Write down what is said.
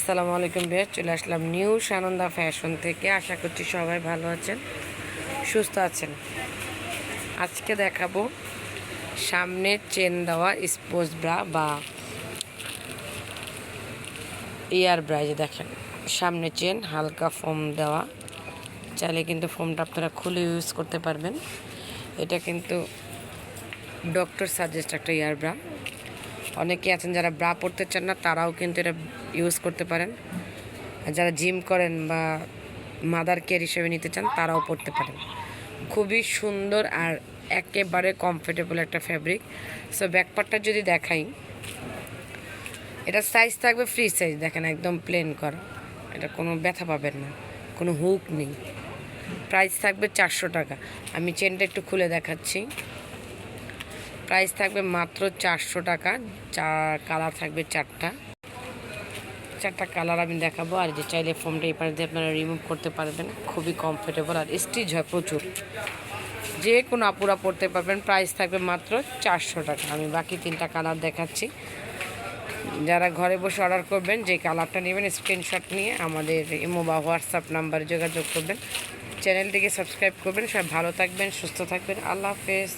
আসসালামু আলাইকুম বিয়ার চলে আসলাম নিউ সানন্দা ফ্যাশন থেকে। আশা করছি সবাই ভালো আছেন, সুস্থ আছেন। আজকে দেখাবো সামনে চেন দেওয়া স্পোর্টস ব্রা বা ইয়ার ব্রা যে দেখেন, সামনে চেন, হালকা ফোম দেওয়া। চাইলে কিন্তু ফোমটা আপনারা খুলে ইউজ করতে পারবেন। এটা কিন্তু ডক্টর সাজেস্ট একটা ইয়ার ব্রা। অনেকে আছেন যারা ব্রা পরতে চান না, তারাও কিন্তু এটা ইউজ করতে পারেন। আর যারা জিম করেন বা মাদার কেয়ার হিসেবে নিতে চান, তারাও পরতে পারেন। খুবই সুন্দর আর একেবারে কমফোর্টেবল একটা ফ্যাব্রিক সো ব্যাকপার্টটা যদি দেখাই, এটা সাইজ থাকবে ফ্রি সাইজ দেখেন একদম প্লেন করা। এটা কোনো ব্যথা পাবেন না, কোনো হুক নেই। প্রাইস থাকবে চারশো টাকা। আমি চেনটা একটু খুলে দেখাচ্ছি। প্রাইস থাকবে মাত্র চারশো টাকা। চার কালার থাকবে চারটা। চারটা কালার আমি দেখাবো। আর যে চাইলে ফোমটা এই দিয়ে আপনারা রিমুভ করতে পারবেন। খুবই কমফোর্টেবল আর স্টিচ হয় প্রচুর। যে কোনো আপুরা পড়তে পারবেন। প্রাইস থাকবে মাত্র চারশো টাকা। আমি বাকি তিনটা কালার দেখাচ্ছি। যারা ঘরে বসে অর্ডার করবেন, যে কালারটা নেবেন স্ক্রিনশট নিয়ে আমাদের ইমো বা হোয়াটসঅ্যাপ নাম্বারে যোগাযোগ করবেন। চ্যানেলটিকে সাবস্ক্রাইব করবেন। সবাই ভালো থাকবেন, সুস্থ থাকবেন। আল্লাহ হাফেজ।